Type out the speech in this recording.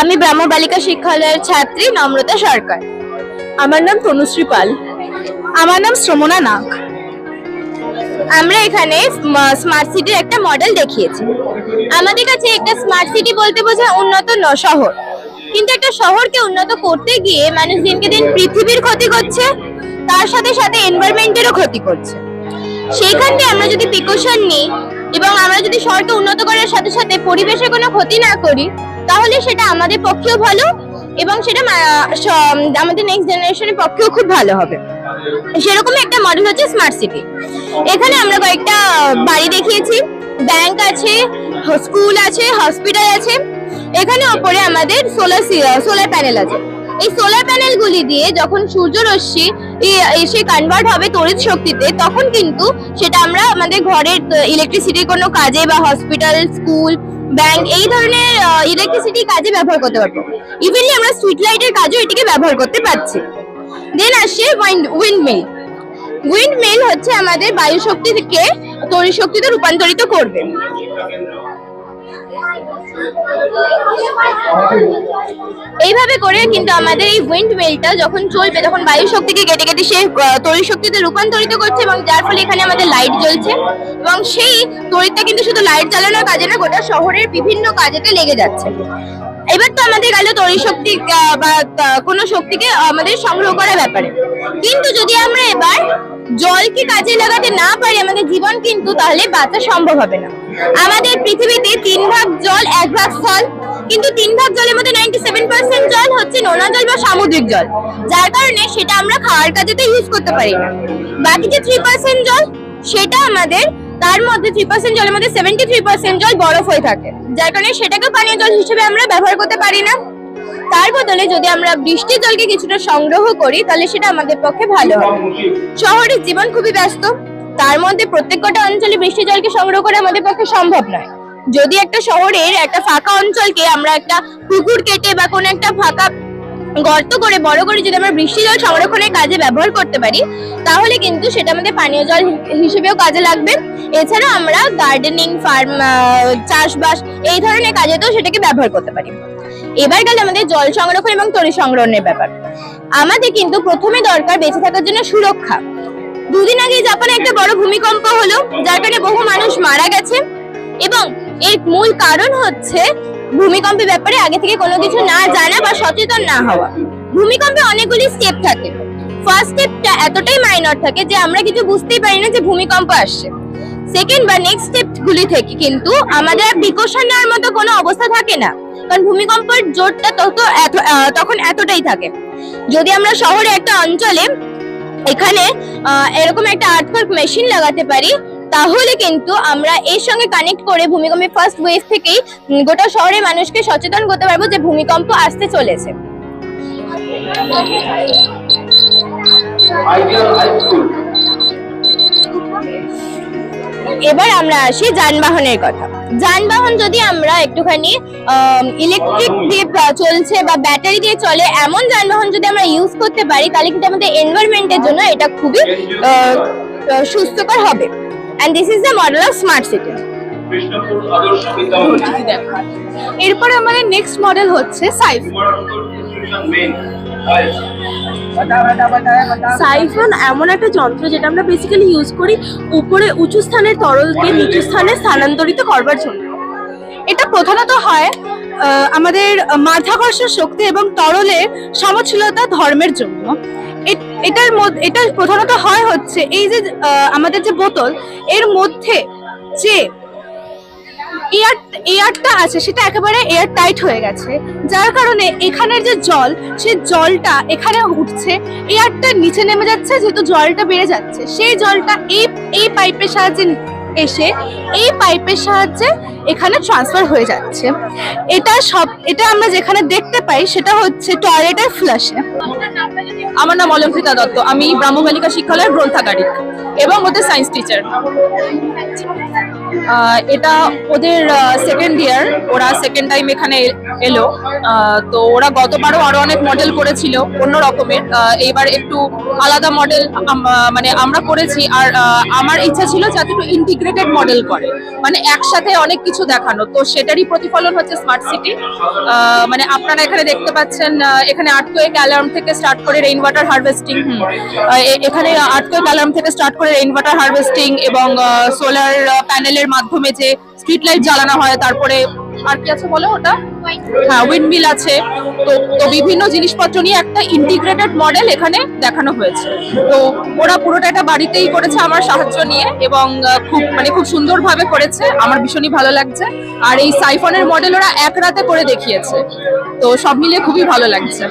আমি ব্রাহ্ম বালিকা শিক্ষালয়ের ছাত্রী নম্রতা সরকার। আমার নাম তনুশ্রী পাল। আমার নাম শ্রমণা নাগ। আমরা এখানে স্মার্ট সিটির একটা মডেল দেখিয়েছি। আমাদের কাছে একটা স্মার্ট সিটি বলতে বোঝায় উন্নত শহর। কিন্তু একটা শহরকে উন্নত করতে গিয়ে মানুষ দিনকে দিন পৃথিবীর ক্ষতি করছে, তার সাথে সাথে এনভায়রনমেন্টেরও ক্ষতি করছে। সেইখান থেকে আমরা যদি প্রিকশন নিই এবং আমরা যদি শহরকে উন্নত করার সাথে সাথে পরিবেশের কোনো ক্ষতি না করি, তাহলে সেটা আমাদের পক্ষেও ভালো এবং সেটা আমাদের নেক্সট জেনারেশনের পক্ষেও খুব ভালো হবে। সেরকমই একটা মডেল হচ্ছে স্মার্ট সিটি এখানে আমরা কয়েকটা বাড়ি দেখিয়েছি। ব্যাংক আছে স্কুল আছে হসপিটাল আছে। এখানে ওপরে আমাদের সোলার সোলার প্যানেল আছে। এই সোলার প্যানেলগুলি দিয়ে যখন সূর্য এসে কনভার্ট হবে তড়িৎ শক্তিতে, তখন কিন্তু সেটা আমরা আমাদের ঘরের ইলেকট্রিসিটির কোনো কাজে বা হসপিটাল স্কুল ব্যাংক এই ধরনের ইলেকট্রিসিটি কাজে ব্যবহার করতে পারব। ইভেনলি আমরা স্ট্রিট লাইটের কাজেও এটিকে ব্যবহার করতে পারছি। দেন আসছে উইন্ড উইন্ডমিল উইন্ড মিল হচ্ছে আমাদের বায়ু শক্তি থেকে তড়িৎ শক্তিতে রূপান্তরিত করবে। এইভাবে করে কিন্তু আমাদের এই উইন্ড মিলটা যখন চলবে, তখন বায়ু শক্তিকে কেটে কেটে সে তড়িৎ শক্তিতে রূপান্তরিত করছে এবং যার ফলে এখানে আমাদের লাইট জ্বলছে এবং সেই তড়িৎটা কিন্তু শুধু লাইট জ্বালানোর কাজে না, গোটা শহরের বিভিন্ন কাজেতে লেগে যাচ্ছে। এবার তো আমাদের গেল তড়িৎ শক্তি বা কোনো শক্তিকে আমাদের সংগ্রহ করার ব্যাপারে। কিন্তু যদি আমরা এবার জলকে কাজে লাগাতে না পারি আমাদের জীবন কিন্তু তাহলে বাঁচা সম্ভব হবে না। আমাদের পৃথিবীতে তিন ভাগ জল, এক ভাগ স্থল। কিন্তু তিন ভাগ জলের মধ্যে নাইনটি সেভেন পার্সেন্ট জল হচ্ছে নোনা জল বা সামুদ্রিক জল। যার কারণে সেটা আমরা খাওয়ার কাজে তো ইউজ করতে পারি না। বাকি যে থ্রি পার্সেন্ট জল, সেটা আমাদের তার মধ্যে থ্রি পার্সেন্ট জলের মধ্যে সেভেন্টি থ্রি পার্সেন্ট জল বরফ হয়ে থাকে। যার কারণে সেটাকে পানীয় জল হিসেবে আমরা ব্যবহার করতে পারি না। তার বদলে যদি আমরা বৃষ্টির জলকে কিছুটা সংগ্রহ করি, তাহলে সেটা আমাদের পক্ষে ভালো হবে। শহরের জীবন খুবই ব্যস্ত। তার মধ্যে প্রত্যেক কটা অঞ্চলে বৃষ্টি জলকে সংগ্রহ করা আমাদের পক্ষে সম্ভব নয়। যদি একটা শহরের একটা ফাঁকা অঞ্চলকে আমরা একটা পুকুর কেটে বা কোনো একটা ফাঁকা গর্ত করে, বড় করে যদি আমরা বৃষ্টি জল সংরক্ষণের কাজে ব্যবহার করতে পারি, তাহলে কিন্তু সেটা আমাদের পানীয় জল হিসেবেও কাজে লাগবে। এছাড়া আমরা গার্ডেনিং ফার্ম চাষবাস এই ধরনের কাজেতেও সেটাকে ব্যবহার করতে পারি। এবার গেলে আমাদের জল সংরক্ষণ এবং তরি সংগ্রহণের ব্যাপার। আমাদের কিন্তু প্রথমে দরকার বেঁচে থাকার জন্য সুরক্ষা। দুদিন আগে জাপানে একটা বড় ভূমিকম্প হলো, যার কারণে বহু মানুষ মারা গেছে। এবং এর মূল কারণ হচ্ছে ভূমিকম্পের ব্যাপারে আগে থেকে কোনো কিছু না জানা বা সচেতন না হওয়া। ভূমিকম্পে অনেকগুলি স্টেপ থাকে। ফার্স্ট স্টেপটা এতটাই মাইনর থাকে যে আমরা কিছু বুঝতেই পারি না যে ভূমিকম্প আসছে। সেকেন্ড বা নেক্সট স্টেপ গুলি থেকে কিন্তু আমাদের প্রিকশন নেওয়ার মতো কোনো অবস্থা থাকে না। কারণ ভূমিকম্পের জোরটা তত তখন এতটাই থাকে। যদি আমরা শহরে একটা অঞ্চলে এখানে এরকম একটা আর্থকোয়াক মেশিন লাগাতে পারি, তাহলে কিন্তু আমরা এর সঙ্গে কানেক্ট করে ভূমিকম্পের ফার্স্ট ওয়েভ থেকেই গোটা শহরের মানুষকে সচেতন করতে পারব যে ভূমিকম্প আসতে চলেছে আইডিয়াল হাই School. এবার আমরা আসি যানবাহনের কথা। যানবাহন যদি আমরা একটুখানি ইলেকট্রিক দিয়ে চলছে বা ব্যাটারি দিয়ে চলে, এমন যানবাহন যদি আমরা ইউজ করতে পারি, তাহলে কিন্তু আমাদের এনভায়রনমেন্টের জন্য এটা খুবই সুস্থকর হবে। And this is the model of smart city এরপরে আমাদের নেক্সট মডেল হচ্ছে সাইফ। সাইফন এমন একটা যন্ত্র যেটা আমরা বেসিক্যালি ইউজ করি উপরে উঁচু স্থানের তরলকে নিচু স্থানে স্থানান্তরিত করবার জন্য। এটা প্রধানত হয় আমাদের মাধ্যাকর্ষণ শক্তি এবং তরলের সমশীলতা ধর্মের জন্য। এটার মধ্যে, এটা প্রধানত হয় হচ্ছে এই যে আমাদের যে বোতল, এর মধ্যে যে এয়ার, এয়ারটা আছে, সেটা একেবারে এয়ার টাইট হয়ে গেছে। যার কারণে এখানের যে জল, সেই জলটা এখানে উঠছে। এয়ারটা নিচে নেমে যাচ্ছে, যেহেতু জলটা বেড়ে যাচ্ছে। সেই জলটা এই এই পাইপের সাহায্যে এসে, এই পাইপের সাহায্যে এখানে ট্রান্সফার হয়ে যাচ্ছে। এটা সব, এটা আমরা যেখানে দেখতে পাই, সেটা হচ্ছে টয়লেটের ফ্লাশে আমার নাম অলঙ্কৃতা দত্ত। আমি ব্রাহ্মবালিকা শিক্ষালয়ের গ্রন্থাগারিক এবং ওদের সায়েন্স টিচার এটা ওদের সেকেন্ড ইয়ার ওরা সেকেন্ড টাইম এখানে এলো। তো ওরা গতবারও আরও অনেক মডেল করেছিল অন্য রকমের এইবার একটু আলাদা মডেল মানে আমরা করেছি। আর আমার ইচ্ছা ছিল যাতে একটু ইন্টিগ্রেটেড মডেল করে। মানে একসাথে অনেক কিছু দেখানো। তো সেটারই প্রতিফলন হচ্ছে স্মার্ট সিটি মানে আপনারা এখানে দেখতে পাচ্ছেন এখানে আর্টকোয়েক অ্যালার্ম থেকে স্টার্ট করে রেইন ওয়াটার হারভেস্টিং এখানে আর্টকোয়েক অ্যালার্ম থেকে স্টার্ট করে রেইন ওয়াটার হারভেস্টিং এবং সোলার প্যানেলের মাধ্যমে যে স্ট্রিট লাইট জ্বালানো হয়, তারপরে আর কি আছে বলো ওটা? হ্যাঁ উইন্ডমিল আছে। তো তো বিভিন্ন জিনিসপত্র নিয়ে একটা ইন্টিগ্রেটেড মডেল এখানে দেখানো হয়েছে। তো ওরা পুরোটা এটা বাড়িতেই করেছে আমার সাহায্য নিয়ে এবং খুব মানে খুব সুন্দরভাবে করেছে। আমার ভীষণই ভালো লাগছে। আর এই সাইফনের মডেল ওরা এক রাতে করে দেখিয়েছে। তো সব মিলিয়ে খুবই ভালো লাগছে।